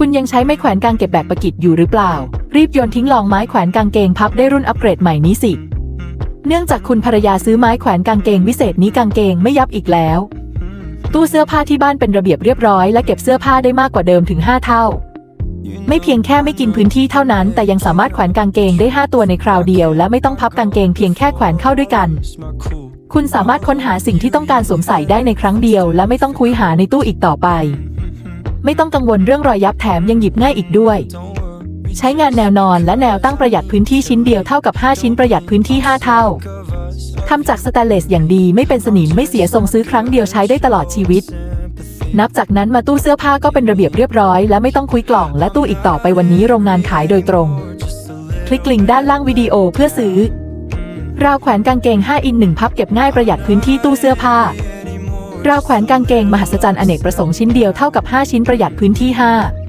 คุณยังใช้ไม้แขวนกางเก็บแบบประกิดอยู่หรือเปล่า รีบโยนทิ้งลองไม้แขวนกางเกงพับได้รุ่นอัปเกรดใหม่นี้สิ เนื่องจากคุณภรรยาซื้อไม้แขวนกางเกงวิเศษนี้กางเกงไม่ยับอีกแล้ว ตู้เสื้อผ้าที่บ้านเป็นระเบียบเรียบร้อยและเก็บเสื้อผ้าได้มากกว่าเดิมถึง 5 เท่า ไม่เพียงแค่ไม่กินพื้นที่เท่านั้น แต่ยังสามารถแขวนกางเกงได้ 5 ตัวในคราวเดียว และไม่ต้องพับกางเกงเพียงแค่แขวนเข้าด้วยกัน คุณสามารถค้นหาสิ่งที่ต้องการสวมใส่ได้ในครั้งเดียว และไม่ต้องคุยหาในตู้อีกต่อไป ไม่ต้องกังวลเรื่องรอยยับแถมยังหยิบง่ายอีกด้วย ใช้งานแนวนอนและแนวตั้งประหยัดพื้นที่ชิ้นเดียวเท่ากับ 5 ชิ้นประหยัดพื้นที่ 5 เท่าทำจากสแตนเลสอย่างดีไม่เป็นสนิมไม่เสียทรงซื้อครั้งเดียวใช้ได้ตลอดชีวิต นับจากนั้นมาตู้เสื้อผ้าก็เป็นระเบียบเรียบร้อย และไม่ต้องคุยกล่องและตู้อีกต่อไปวันนี้โรงงานขายโดยตรง คลิกลิงก์ด้านล่างวิดีโอเพื่อซื้อราวแขวนกางเกง 5 อิน 1 พับเก็บง่ายประหยัดพื้นที่ตู้เสื้อผ้า ราวแขวนกางเกงมหัศจรรย์อเนกประสงค์ชิ้นเดียวเท่ากับ 5 ชิ้นประหยัดพื้นที่ 5